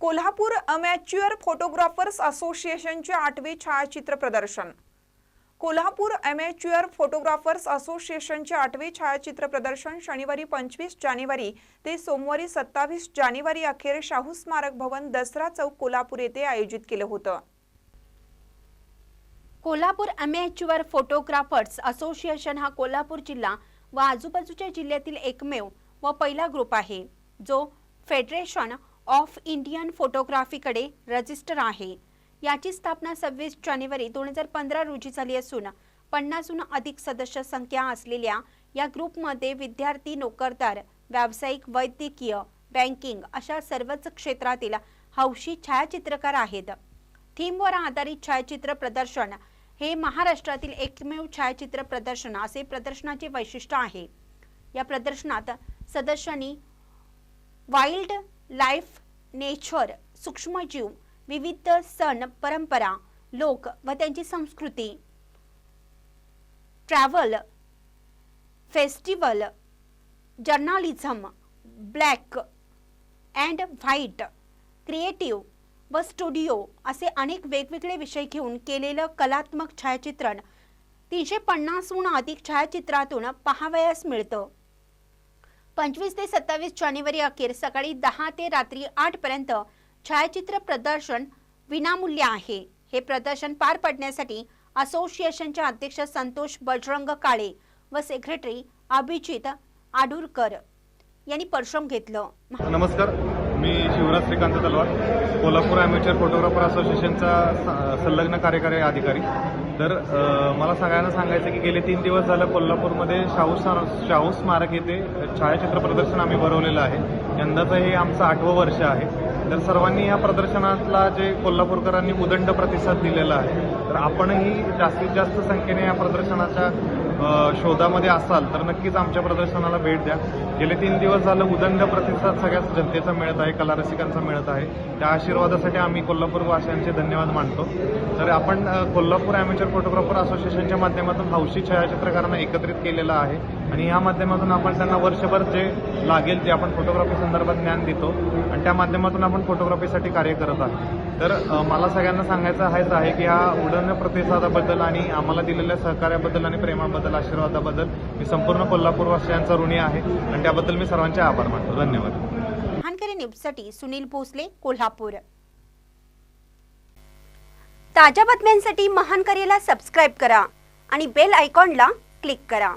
Kolhapur amateur photographers असोसिएशनचे आठवे छायाचित्र प्रदर्शन. कोल्हापूर अमॅच्युअर फोटोग्राफर्स असोसिएशनचे आठवे छायाचित्र प्रदर्शन शनिवारी पंचवीस जानेवारी ते सोमवारी सत्तावीस जानेवारी अखेर शाहू स्मारक भवन दसरा चौक कोल्हापूर येथे आयोजित केलं होतं. कोल्हापूर अमॅच्युअर फोटोग्राफर्स असोसिएशन हा कोल्हापूर जिल्हा व आजूबाजूच्या जिल्ह्यातील एकमेव व पहिला ग्रुप आहे जो फेडरेशन ऑफ इंडियन फोटोग्राफीकडे रजिस्टर आहे. याची स्थापना सव्वीस जानेवारी दोन हजार पंधरा रोजी झाली असून पन्नासहून अधिक सदस्य संख्या असलेल्या या ग्रुपमध्ये विद्यार्थी नोकरदार व्यावसायिक वैद्यकीय बँकिंग अशा सर्वच क्षेत्रातील हौशी छायाचित्रकार आहेत. थीमवर आधारित छायाचित्र प्रदर्शन हे महाराष्ट्रातील एकमेव छायाचित्र प्रदर्शन असे प्रदर्शनाचे वैशिष्ट्य आहे. या प्रदर्शनात सदस्यांनी वाईल्ड लाईफ नेचर सूक्ष्मजीव विविध सण परंपरा लोक व त्यांची संस्कृती. Travel festival journalism black and white creative व स्टुडिओ असे अनेक वेगवेगळे विषय घेऊन केलेलं कलात्मक छायाचित्रण तीनशे पन्नासहून अधिक छायाचित्रातून पाहावयास मिळतं. पंचवीस ते सत्तावीस जानेवारी अखेर सकाळी दहा ते रात्री आठ पर्यंत छायाचित्र प्रदर्शन विनामूल्य आहे. हे प्रदर्शन पार पडण्यासाठी असोसिएशनच्या अध्यक्ष संतोष बजरंग काळे व सेक्रेटरी अभिजित आडुरकर यांनी परिश्रम घेतलं. नमस्कार. मी शिवराज श्रीकांत तलवार कोल्हापूर ॲमेचर फोटोग्राफर असोसिएशनचा स- संलग्न कार्यकारी अधिकारी. तर मला सगळ्यांना सांगायचं की गेले तीन दिवस झालं कोल्हापूरमध्ये शाहू स्मा- शाहू स्मारक येथे छायाचित्र प्रदर्शन आम्ही भरवलेलं आहे. यंदाचं हे आमचं आठवं वर्ष आहे. तर सर्वांनी या प्रदर्शनातला जे कोल्हापूरकरांनी उदंड प्रतिसाद दिलेला आहे तर आपणही जास्तीत जास्त संख्येने या प्रदर्शनाच्या शोधामध्ये असाल तर नक्कीच आमच्या प्रदर्शनाला भेट द्या. गेले तीन दिवस झालं उदंड प्रतिसाद सगळ्या जनतेचा मिळत आहे कला रसिकांचा मिळत आहे. त्या आशीर्वादासाठी आम्ही कोल्हापूर वासियांचे धन्यवाद मानतो. तर आपण कोल्हापूर ॲमेचर फोटोग्राफर असोसिएशनच्या माध्यमातून हौशी छायाचित्रकारांना एकत्रित केलेलं आहे. आणि या माध्यमातून आपण त्यांना वर्षभर जे लागेल ते आपण फोटोग्राफी संदर्भात ज्ञान देतो. आणि त्या माध्यमातून आपण फोटोग्राफीसाठी कार्य करत आहोत. तर मला सगळ्यांना सांगायचं आहेच आहे की हा उडण प्रतिसादाबद्दल आणि आम्हाला दिलेल्या सहकार्याबद्दल आणि प्रेमाबद्दल आशीर्वादाबद्दल मी संपूर्ण कोल्हापूरवासियांचा ऋणी आहे. आणि त्याबद्दल मी सर्वांचे आभार मानतो. धन्यवाद. महानकरी न्यूजसाठी सुनील भोसले कोल्हापूर. ताज्या बातम्यांसाठी महानकरीला सबस्क्राईब करा आणि बेल आयकॉनला क्लिक करा.